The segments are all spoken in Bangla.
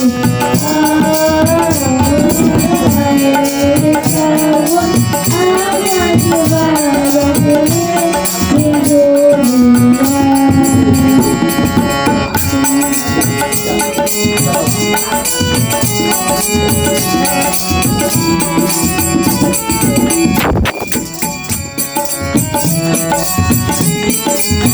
Thank you.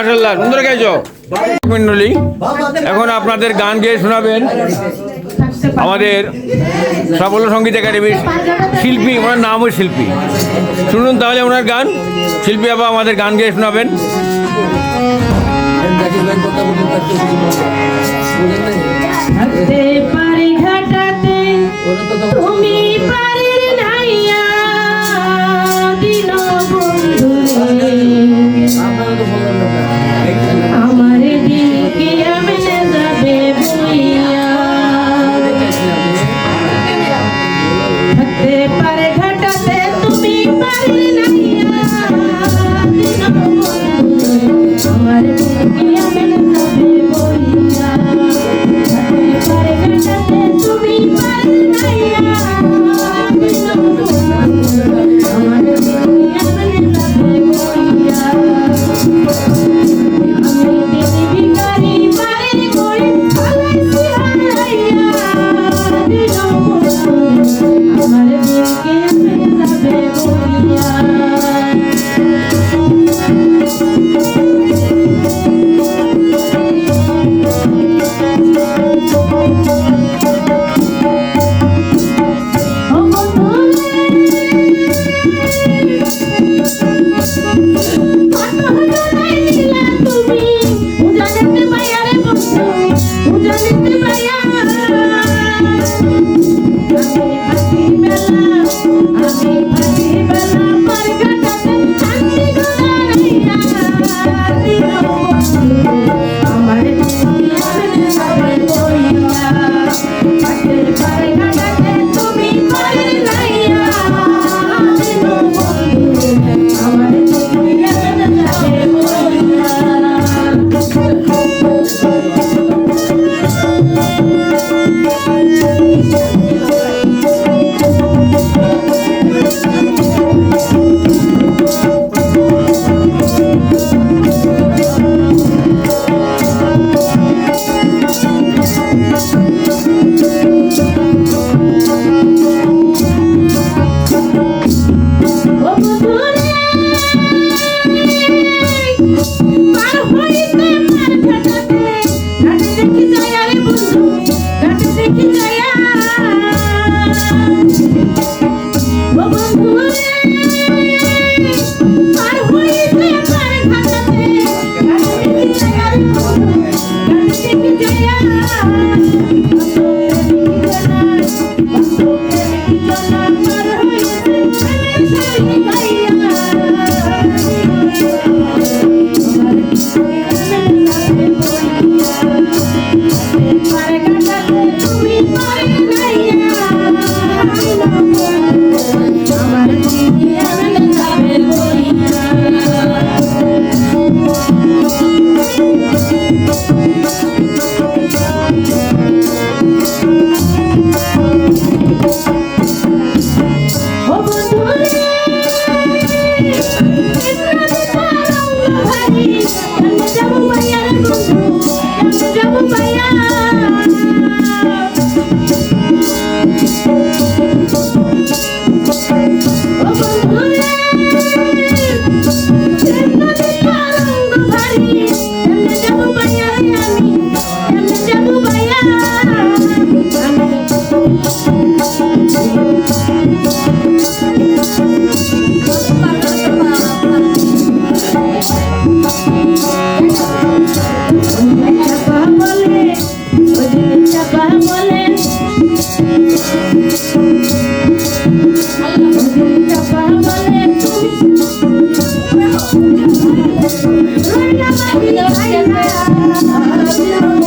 মাসাল্লাহ সুন্দর গাইছো। মন্ডলী এখন আপনাদের গান গেয়ে শোনাবেন আমাদের সাফল্য সংগীত একাডেমির শিল্পী ওনার নামও শিল্পী। শুনুন তাহলে ওনার গান শিল্পী আবার আমাদের গান গেয়ে শোনাবেন। তুমি 完了 Thank you.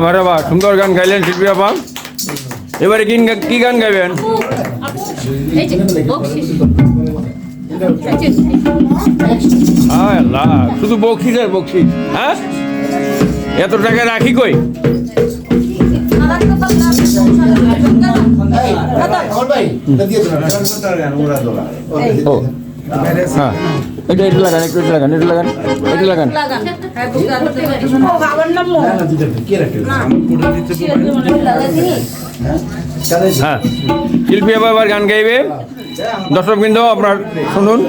বাহ আরে বাহ সুন্দর গান গাইলেন শিল্পী আপা। এবারে কি কি গান গাইবেন? আল্লাহ শুধু বকশিস আর বকশিস হ্যাঁ? এত টাকা রাখি কই? হ্যাঁ। এটা এটা লাগান একটু এটা লাগান এটা লাগান এটা লাগান। হ্যাঁ। শিল্পী আবার গান গাইবে। দর্শকবৃন্দ আপনার শুনুন।